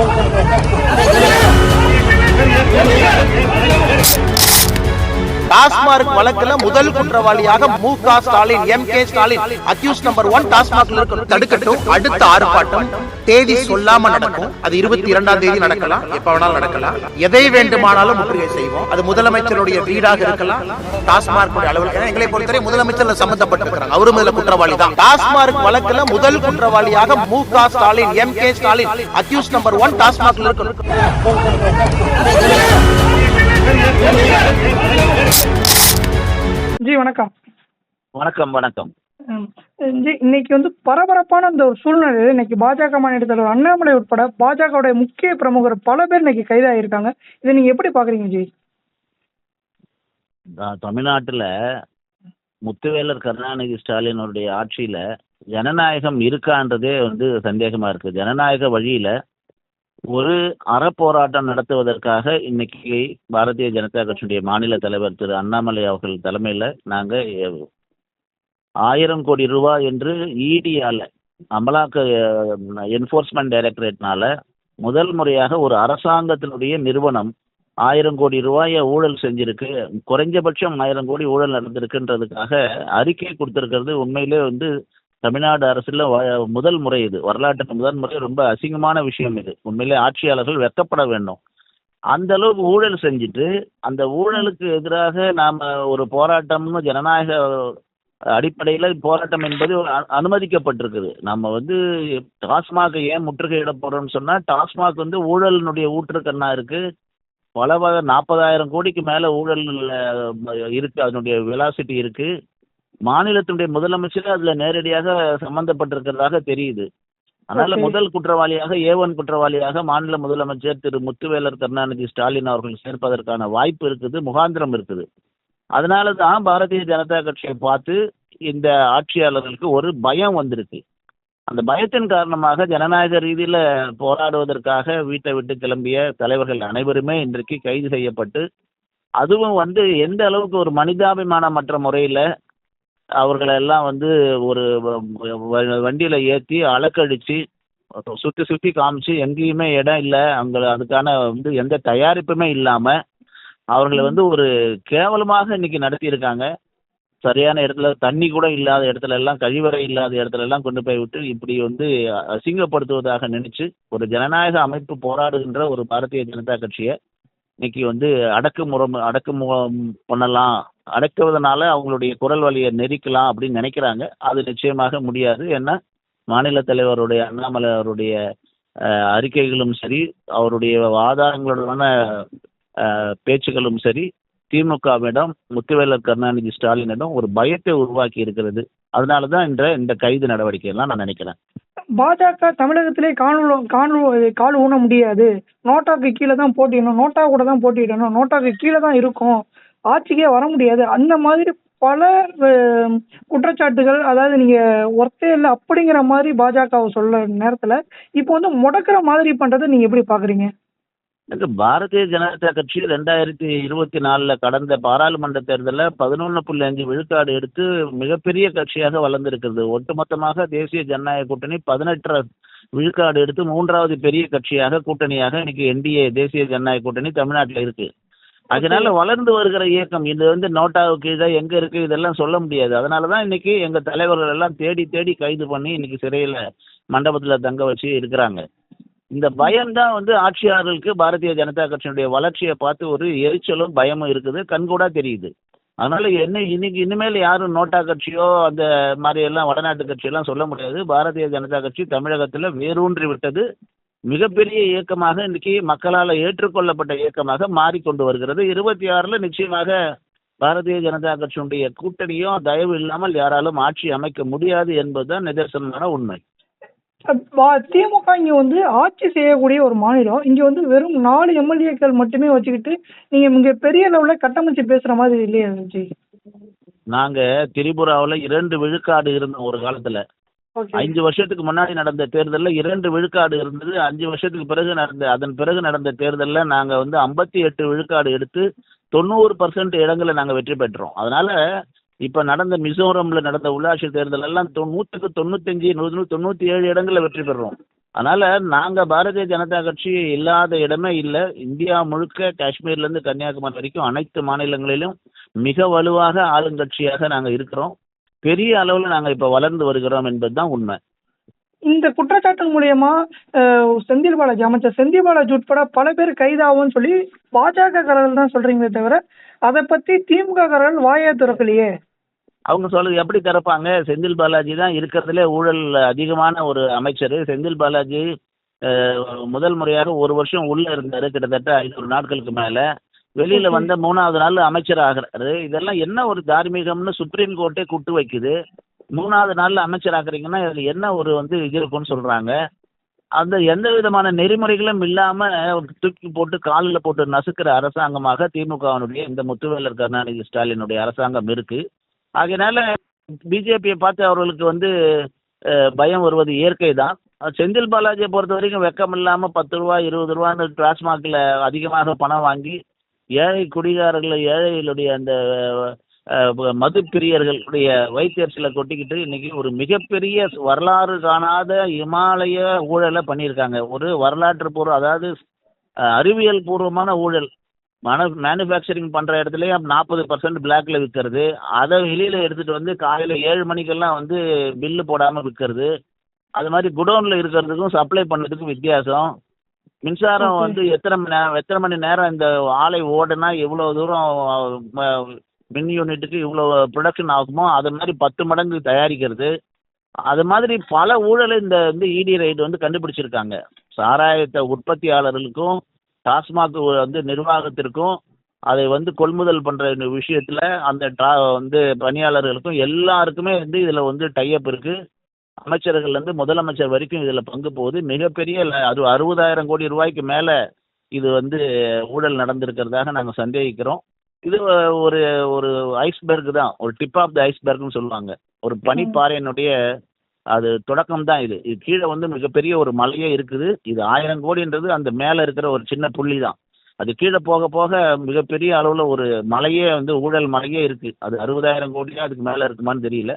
Oh, TASMAC வழக்குல முதல் குற்றவாளியாக Mu Ka. Stalin M. K. Stalin accuse number one டாஸ்மாக்ல இருக்க தடுக்கட்டும். அடுத்த ஆர்ப்பாட்டம் தேதி சொல்லாம நடக்கும். அது இருபத்தி இரண்டாம் தேதி நடக்கலாம். எப்ப வேணாலும் நடக்கலாம். எதை வேண்டுமானாலும் முற்றுகை செய்வோம். அது முதலமைச்சருடைய வீடாக இருக்கலாம். டாஸ்மார்க் அலுவலகம் எங்களை பொறுத்தவரை முதலமைச்சர் சம்பந்தப்பட்டிருக்கிறாங்க. அவரும் இதுல குற்றவாளி தான். டாஸ்மார்க் வழக்குல முதல் குற்றவாளியாக Mu Ka. Stalin M. K. Stalin accuse number one டாஸ்மாக்ல இருக்க ஜி வணக்கம். வணக்கம் வணக்கம். ஜி இன்னைக்கு வந்து பரபரப்பான இந்த ஒரு சூழ்நிலையில் இன்னைக்கு பாஜக மாநில தலைவர் அண்ணாமலை உட்பட பாஜகவுடைய முக்கிய பிரமுகர் பல பேர் இன்னைக்கு கைதாகியிருக்காங்க. இதை நீங்க எப்படி பாக்குறீங்க ஜி? தமிழ்நாட்டுல முத்துவேலர் கருணாநிதி ஸ்டாலினுடைய ஆட்சியில ஜனநாயகம் இருக்கான்றதே வந்து சந்தேகமா இருக்கு. ஜனநாயக வழியில ஒரு அறப்போராட்டம் நடத்துவதற்காக இன்னைக்கு பாரதிய ஜனதா கட்சியுடைய மாநில தலைவர் திரு அண்ணாமலை அவர்கள் தலைமையில நாங்க ஆயிரம் கோடி ரூபாய் என்று இடியால அமலாக்க என்போர்ஸ்மெண்ட் டைரக்டரேட்னால முதல் முறையாக ஒரு அரசாங்கத்தினுடைய நிறுவனம் ஆயிரம் கோடி ரூபாய ஊழல் செஞ்சிருக்கு குறைஞ்சபட்சம் ஆயிரம் கோடி ஊழல் நடந்திருக்குன்றதுக்காக அறிக்கை கொடுத்திருக்கிறது. உண்மையிலே வந்து தமிழ்நாடு அரசுல வ- முதல் முறை இது. வரலாற்றுக்கு முதல் முறை. ரொம்ப அசிங்கமான விஷயம் இது. உண்மையிலே ஆட்சியாளர்கள் வெட்கப்பட வேண்டும். அந்த அளவுக்கு ஊழல் செஞ்சுட்டு அந்த ஊழலுக்கு எதிராக நாம ஒரு போராட்டம்னு ஜனநாயக அடிப்படையில் போராட்டம் என்பது அ- அனுமதிக்கப்பட்டிருக்குது. நம்ம வந்து டாஸ்மாக் ஏன் முற்றுகையிட போறோம்னு சொன்னா டாஸ்மாக் வந்து ஊழலினுடைய ஊற்றுக்கண்ணா இருக்கு. பல வகை நாற்பதாயிரம் கோடிக்கு மேல ஊழல் இருக்குது இருக்கு. அதனுடைய வெலாசிட்டி இருக்கு. மாநிலத்தினுடைய முதலமைச்சர் அதுல நேரடியாக சம்பந்தப்பட்டிருக்கிறதாக தெரியுது. அதனால. முதல் குற்றவாளியாக ஏவன் குற்றவாளியாக மாநில முதலமைச்சர் திரு முத்துவேலர் கருணாநிதி ஸ்டாலின் அவர்கள் சேர்ப்பதற்கான வாய்ப்பு இருக்குது முகாந்திரம் இருக்குது. அதனால தான் பாரதிய ஜனதா கட்சியை பார்த்து இந்த ஆட்சியாளர்களுக்கு ஒரு பயம் வந்திருக்கு. அந்த பயத்தின் காரணமாக ஜனநாயக ரீதியில போராடுவதற்காக வீட்டை விட்டு கிளம்பிய தலைவர்கள் அனைவருமே இன்றைக்கு கைது செய்யப்பட்டு அதுவும் வந்து எந்த அளவுக்கு ஒரு மனிதாபிமானமற்ற முறையில அவர்களை எல்லாம் வந்து ஒரு வ- வ- வண்டியில ஏத்தி அலக்கடிச்சு சுத்தி சுத்தி காமிச்சு எங்கேயுமே இடம் இல்லை அங்க அதுக்கான வந்து எந்த தயாரிப்புமே இல்லாம அவர்களை வந்து ஒரு கேவலமாக இன்னைக்கு நடத்தியிருக்காங்க. சரியான இடத்துல தண்ணி கூட இல்லாத இடத்துல எல்லாம் கழிவறை இல்லாத இடத்துல எல்லாம் கொண்டு போய் விட்டு இப்படி வந்து அசிங்கப்படுத்துவதாக நினைச்சு ஒரு ஜனநாயக அமைப்பு போராடுகின்ற ஒரு பாரதிய ஜனதா கட்சியை இன்னைக்கு வந்து அடக்குமுறம் அடக்குமு பண்ணலாம். அடக்குவதனால அவங்களுடைய குரல் வழியை நெரிக்கலாம் அப்படின்னு நினைக்கிறாங்க. அது நிச்சயமாக முடியாது. ஏன்னா மாநில தலைவருடைய அண்ணாமலை அவருடைய அறிக்கைகளும் சரி அவருடைய ஆதாரங்களுடனான பேச்சுகளும் சரி திமுகவிடம் முத்துவேலர் கருணாநிதி ஸ்டாலினிடம் ஒரு பயத்தை உருவாக்கி இருக்கிறது. அதனால தான் இந்த கைது நடவடிக்கை எல்லாம் நான் நினைக்கிறேன். பாஜக தமிழகத்திலே காணொலி காணு கால் ஊன முடியாது. நோட்டாக்கு கீழே தான் போட்டிடணும். நோட்டா கூட தான் போட்டிடணும். நோட்டாக்கு கீழே தான் இருக்கும். ஆட்சிக்கே வர முடியாது. அந்த மாதிரி பல குற்றச்சாட்டுகள் அதாவது நீங்க ஒர்த்தே இல்லை அப்படிங்கிற மாதிரி பாஜகவை சொல்ல நேரத்துல இப்போ வந்து முடக்கிற மாதிரி பண்றதை நீங்க எப்படி பாக்குறீங்க? இது பாரதிய ஜனதா கட்சி ரெண்டாயிரத்தி இருபத்தி நாலுல கடந்த பாராளுமன்ற தேர்தலில் பதினொன்று புள்ளி அஞ்சு விழுக்காடு எடுத்து மிகப்பெரிய கட்சியாக வளர்ந்திருக்கிறது. ஒட்டுமொத்தமாக தேசிய ஜனநாயக கூட்டணி பதினெட்டரை விழுக்காடு எடுத்து மூன்றாவது பெரிய கட்சியாக கூட்டணியாக இன்னைக்கு என்டிஏ தேசிய ஜனநாயக கூட்டணி தமிழ்நாட்டில் இருக்கு. அதனால வளர்ந்து வருகிற இயக்கம் இது வந்து நோட்டாவுக்கு இதை எங்க இருக்கு இதெல்லாம் சொல்ல முடியாது. அதனால தான் இன்னைக்கு எங்க தலைவர்கள் எல்லாம் தேடி தேடி கைது பண்ணி இன்னைக்கு சிறையில மண்டபத்துல தங்க வச்சு இருக்கிறாங்க. இந்த பயம்தான் வந்து ஆட்சியாளர்களுக்கு பாரதிய ஜனதா கட்சியினுடைய வளர்ச்சியை பார்த்து ஒரு எரிச்சலும் பயமும் இருக்குது. கண்கூடா தெரியுது. அதனால என்ன இன்னைக்கு இனிமேல் யாரும் நோட்டா கட்சியோ அந்த மாதிரி எல்லாம் வடநாட்டு கட்சியெல்லாம் சொல்ல முடியாது. பாரதிய ஜனதா கட்சி தமிழகத்துல வேரூன்றி விட்டது. மிகப்பெரிய இயக்கமாக இன்னைக்கு மக்களால் ஏற்றுக்கொள்ளப்பட்ட இயக்கமாக மாறிக்கொண்டு வருகிறது. இருபத்தி ஆறுல நிச்சயமாக பாரதிய ஜனதா கட்சியினுடைய கூட்டணியும் தயவு இல்லாமல் யாராலும் ஆட்சி அமைக்க முடியாது என்பதுதான் நிதர்சனமான உண்மை. திமுக இங்க வந்து ஆட்சி செய்யக்கூடிய ஒரு மாநிலம். இங்க வந்து வெறும் நாலு எம்எல்ஏக்கள் மட்டுமே வச்சுக்கிட்டு நீங்க இங்க பெரிய லெவல்ல கட்டமைச்சு பேசுற மாதிரி இல்லையா ஜி நாங்க திரிபுராவுல இரண்டு விழுக்காடு இருந்தோம் ஒரு காலத்துல. அஞ்சு வருஷத்துக்கு முன்னாடி நடந்த தேர்தல்ல இரண்டு விழுக்காடு இருந்தது. அஞ்சு வருஷத்துக்கு பிறகு நடந்த அதன் பிறகு நடந்த தேர்தல்ல நாங்க வந்து ஐம்பத்தி எட்டு விழுக்காடு எடுத்து தொண்ணூறு பர்சன்ட் இடங்களை நாங்க வெற்றி பெற்றோம். அதனால இப்ப நடந்த மிசோரம்ல நடந்த உள்ளாட்சி தேர்தல் எல்லாம் தொ- நூற்றுக்கு தொண்ணூத்தஞ்சு நூறு தொண்ணூத்தி ஏழு இடங்களில் வெற்றி பெறுறோம். அதனால நாங்க பாரதிய ஜனதா கட்சி இல்லாத இடமே இல்லை. இந்தியா முழுக்க காஷ்மீர்ல இருந்து கன்னியாகுமரி வரைக்கும் அனைத்து மாநிலங்களிலும் மிக வலுவாக ஆளுங்கட்சியாக நாங்க இருக்கிறோம். பெரிய அளவுல நாங்க இப்ப வளர்ந்து வருகிறோம் என்பதுதான் உண்மை. இந்த குற்றச்சாட்டு மூலியமா செந்தில் பாலாஜி அமைச்சர் செந்தில் பாலாஜி உட்பட பல பேர் கைதாகும்னு சொல்லி பாஜக காரர்கள் தான் சொல்றீங்களே தவிர அதை பத்தி திமுக காரர்கள் வாயே திறக்கலையே. அவங்க சொல்றது எப்படி திறப்பாங்க? செந்தில் பாலாஜி தான் இருக்கிறதுலே ஊழல் அதிகமான ஒரு அமைச்சர். செந்தில் பாலாஜி முதல் முறையாக ஒரு வருஷம் உள்ள இருந்தாரு கிட்டத்தட்ட ஐநூறு நாட்களுக்கு மேல. வெளியில. வந்த மூணாவது நாள் அமைச்சர் ஆகிறாரு. இதெல்லாம் என்ன ஒரு தார்மீகம்னு சுப்ரீம் கோர்ட்டே குட்டு வைக்குது. மூணாவது நாள்ல அமைச்சர் ஆக்குறீங்கன்னா இதுல என்ன ஒரு வந்து இது இருக்குன்னு சொல்றாங்க. அந்த எந்த விதமான நெறிமுறைகளும் இல்லாம தூக்கி போட்டு காலில் போட்டு நசுக்கிற அரசாங்கமாக திமுகவினுடைய இந்த முத்துவேலர் கருணாநிதி ஸ்டாலினுடைய அரசாங்கம் இருக்கு. ஆகையினால பிஜேபியை பார்த்து அவர்களுக்கு வந்து பயம் வருவது இயற்கை தான் செந்தில் பாலாஜியை பொறுத்த வரைக்கும் வெக்கம் இல்லாம பத்து ரூபா இருபது ரூபான்னு டாஸ்மாகில் அதிகமாக பணம் வாங்கி ஏழை குடிகாரர்கள் ஏழைகளுடைய அந்த மது பிரியர்களுடைய வைத்தியர்சில கொட்டிக்கிட்டு இன்னைக்கு ஒரு மிகப்பெரிய வரலாறு காணாத இமாலய ஊழலை பண்ணியிருக்காங்க. ஒரு வரலாற்று பூர்வம் அதாவது அறிவியல் பூர்வமான ஊழல். மன மேனுஃபேக்சரிங் பண்ற இடத்துலயே நாற்பது பர்சன்ட் பிளாக்ல விற்கிறது அதை வெளியில எடுத்துட்டு வந்து காலையில ஏழு மணிக்கெல்லாம் வந்து பில்லு போடாம விற்கிறது அது மாதிரி குடோன்ல இருக்கிறதுக்கும் சப்ளை பண்ணதுக்கும் வித்தியாசம். மின்சாரம். வந்து எத்தனை மணி நேரம் எத்தனை மணி நேரம் இந்த ஆலை ஓடுனா எவ்வளவு தூரம் மின் யூனிட்டுக்கு இவ்வளோ ப்ரொடக்ஷன் ஆகுமோ அது மாதிரி பத்து மடங்கு தயாரிக்கிறது. அது மாதிரி பல ஊழலை இந்த வந்து இடி ரைடு வந்து கண்டுபிடிச்சிருக்காங்க. சாராயத்தை உற்பத்தியாளர்களுக்கும் டாஸ்மாக் வந்து நிர்வாகத்திற்கும் அதை வந்து கொள்முதல் பண்ணுற விஷயத்தில் அந்த டா வந்து பணியாளர்களுக்கும் எல்லாருக்குமே வந்து இதில் வந்து டைப் இருக்கு. அமைச்சர்கள்லேருந்து முதலமைச்சர் வரைக்கும் இதில் பங்கு போகுது. மிகப்பெரிய ல- அது அறுபதாயிரம் கோடி ரூபாய்க்கு மேலே இது வந்து ஊழல் நடந்திருக்கிறதாக நாங்கள் சந்தேகிக்கிறோம். இது ஒரு ஒரு ஐஸ்பெர்க் தான். ஒரு டிப் ஆஃப் த ஐஸ்பெர்க்னு சொல்லுவாங்க. ஒரு பனிப்பாறையினுடைய அது தொடக்கம் தான் இது. இது கீழே வந்து மிகப்பெரிய ஒரு மலையே இருக்குது. இது ஆயிரம் கோடின்றது அந்த மேலே இருக்கிற ஒரு சின்ன புள்ளி தான் அது கீழே போக போக மிகப்பெரிய அளவில் ஒரு மலையே வந்து ஊழல் மலையே இருக்கு. அது அறுபதாயிரம் கோடியா அதுக்கு மேலே இருக்குமான்னு தெரியல.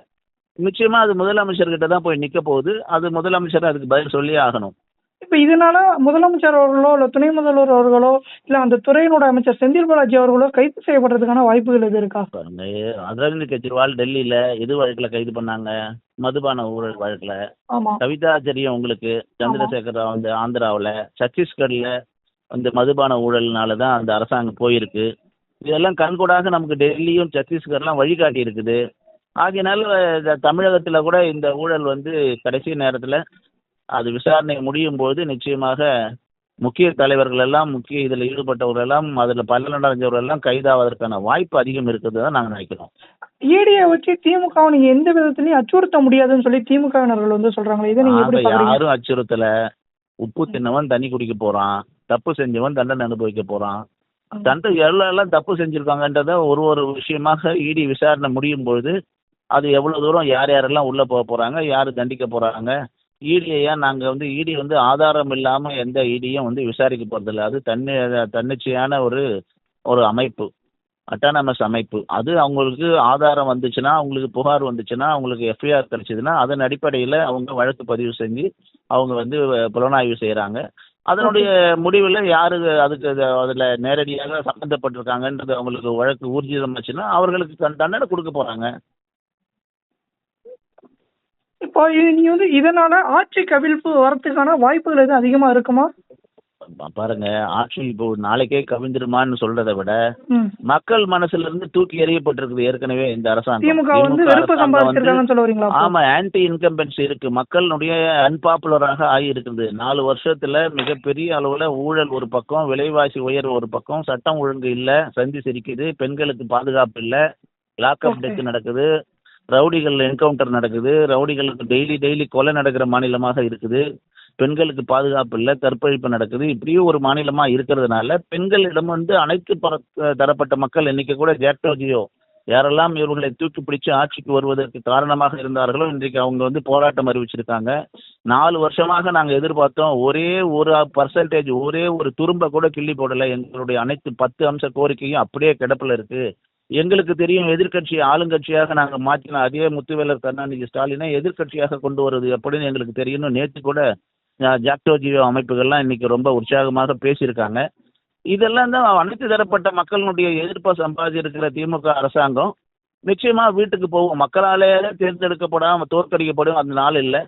நிச்சயமா அது முதலமைச்சர்கிட்ட தான் போய் நிற்க போகுது. அது முதலமைச்சர் அதுக்கு பதில் சொல்லியே ஆகணும். இப்ப இதனால முதலமைச்சர் அவர்களோ இல்ல துணை முதல்வர் அவர்களோ இல்ல அந்த துறையினோட அமைச்சர் செந்தில் பாலாஜி அவர்களோ கைது செய்யப்படுறதுக்கான வாய்ப்புகள் எது இருக்கா? பாருங்க அரவிந்த் கெஜ்ரிவால் டெல்லியில இது வழக்குல கைது பண்ணாங்க? மதுபான ஊழல் வழக்குல. ஆமா. கவிதா தெரியும் உங்களுக்கு சந்திரசேகர் ராவ் வந்து ஆந்திராவில் சத்தீஸ்கர்ல அந்த மதுபான ஊழல்னால தான் அந்த அரசாங்கம் போயிருக்கு. இதெல்லாம் கண்கூடாக நமக்கு டெல்லியும் சத்தீஸ்கர்லாம் வழிகாட்டி இருக்குது ஆகையினால தமிழகத்துல கூட இந்த ஊழல் வந்து கடைசி நேரத்துல அது விசாரணை முடியும் போது நிச்சயமாக முக்கிய தலைவர்கள் எல்லாம் முக்கிய இதில் ஈடுபட்டவர்கள் எல்லாம் அதில் பலனடைஞ்சவர்கள் எல்லாம் கைதாவதற்கான வாய்ப்பு அதிகம் இருக்குது தான் நாங்கள் நினைக்கிறோம். ஈடியை வச்சு திமுக நீங்க எந்த விதத்திலயும் அச்சுறுத்த முடியாதுன்னு சொல்லி திமுகவினர்கள் வந்து சொல்றாங்களே இதை நீங்க எப்படி யாரும் அச்சுறுத்தல. உப்பு தின்னவன் தண்ணி குடிக்க போறான். தப்பு செஞ்சவன் தண்டனை அனுபவிக்க போறான். தண்டை எல்லாம் எல்லாம் தப்பு செஞ்சிருக்காங்கன்றத ஒரு ஒரு விஷயமாக இடி விசாரணை முடியும் பொழுது அது எவ்வளவு தூரம் யார் யாரெல்லாம் உள்ள போக போறாங்க யார் தண்டிக்க போறாங்க ஈடியை நாங்க வந்து இடி வந்து ஆதாரம் இல்லாம எந்த இடியும் வந்து விசாரிக்க போறதில்ல. அது தன்னி தன்னிச்சையான ஒரு ஒரு அமைப்பு. அட்டானமஸ் அமைப்பு. அது அவங்களுக்கு ஆதாரம் வந்துச்சுன்னா அவங்களுக்கு புகார் வந்துச்சுன்னா அவங்களுக்கு எஃப்ஐஆர் கிடைச்சதுன்னா அதன் அடிப்படையில் அவங்க வழக்கு பதிவு செஞ்சு அவங்க வந்து புலனாய்வு செய்கிறாங்க அதனுடைய முடிவில் யாரு அதுக்கு அது- அதுல நேரடியாக சம்மந்தப்பட்டிருக்காங்கன்றது அவங்களுக்கு வழக்கு ஊர்ஜிதமாச்சுன்னா அவர்களுக்கு தண்டனை கொடுக்க போறாங்க. இப்போ நீங்க வந்து இதனால ஆட்சி கவிழ்ப்பு வரதுக்கான வாய்ப்புகள் எதுவும் அதிகமா இருக்குமா? பாருங்க. ஆட்சி இப்போ நாளைக்கே கவிழ்ந்துருமான்னு சொல்றதை விட. மக்கள் மனசுல இருந்து தூக்கி எறியப்பட்டிருக்குது ஏற்கனவே இந்த அரசாங்கம்? ஆமா ஆன்டி இன்கம்பன்சி இருக்கு. மக்களுடைய அன்பாப்புலராக ஆகி இருக்குது நாலு வருஷத்துல மிகப்பெரிய அளவுல ஊழல் ஒரு பக்கம் விலைவாசி உயர்வு ஒரு பக்கம் சட்டம் ஒழுங்கு இல்ல சந்தி சிரிக்குது பெண்களுக்கு பாதுகாப்பு இல்ல லாக்அப். டெத் நடக்குது. ரவுடிகள் என்கவுண்டர் நடக்குது. ரவுடிகளுக்கு டெய்லி டெய்லி கொலை நடக்கிற மாநிலமாக இருக்குது. பெண்களுக்கு பாதுகாப்பு இல்லை கற்பழிப்பு நடக்குது. இப்படியும் ஒரு மாநிலமா இருக்கிறதுனால பெண்களிடம் வந்து அனைத்து தரப்பட்ட மக்கள் இன்னைக்கு கூட ஜேட்டோஜியோ யாரெல்லாம் இவர்களை தூக்கி பிடிச்சு ஆட்சிக்கு வருவதற்கு காரணமாக இருந்தார்களோ இன்றைக்கு அவங்க வந்து போராட்டம் அறிவிச்சிருக்காங்க. நாலு வருஷமாக நாங்கள் எதிர்பார்த்தோம். ஒரே ஒரு பர்சன்டேஜ் ஒரே ஒரு துரும்ப கூட கிள்ளி போடலை. எங்களுடைய அனைத்து பத்து அம்ச கோரிக்கையும் அப்படியே கிடப்பில் இருக்கு. எங்களுக்கு தெரியும் எதிர்க்கட்சி ஆளுங்கட்சியாக நாங்கள் மாற்றின அதே முத்துவேலர் கருணாநிதி ஸ்டாலினை எதிர்க்கட்சியாக கொண்டு வருவது எப்படின்னு எங்களுக்கு தெரியும் நேற்று கூட அஹ், ஜாக்டோ அமைப்புகள்லாம் இன்னைக்கு ரொம்ப உற்சாகமாக பேசியிருக்காங்க. இதெல்லாம் தான் அனைத்து தரப்பட்ட மக்களுடைய எதிர்ப்பை சம்பாதிச்சிருக்கிற திமுக அரசாங்கம். நிச்சயமா வீட்டுக்கு போகும். மக்களாலே தேர்ந்தெடுக்கப்படாம தோற்கடிக்கப்படும் அந்த நாள் இல்லை.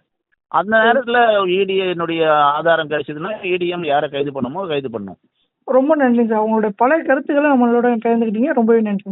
அந்த நேரத்தில் இடியினுடைய ஆதாரம் கிடைச்சதுன்னா இடிஎம் யாரை கைது பண்ணுமோ கைது பண்ணும். ரொம்ப நன்றி சார். உங்களுடைய பல கருத்துக்களை நம்மளோட பகிர்ந்துக்கிட்டீங்க ரொம்பவே நன்றி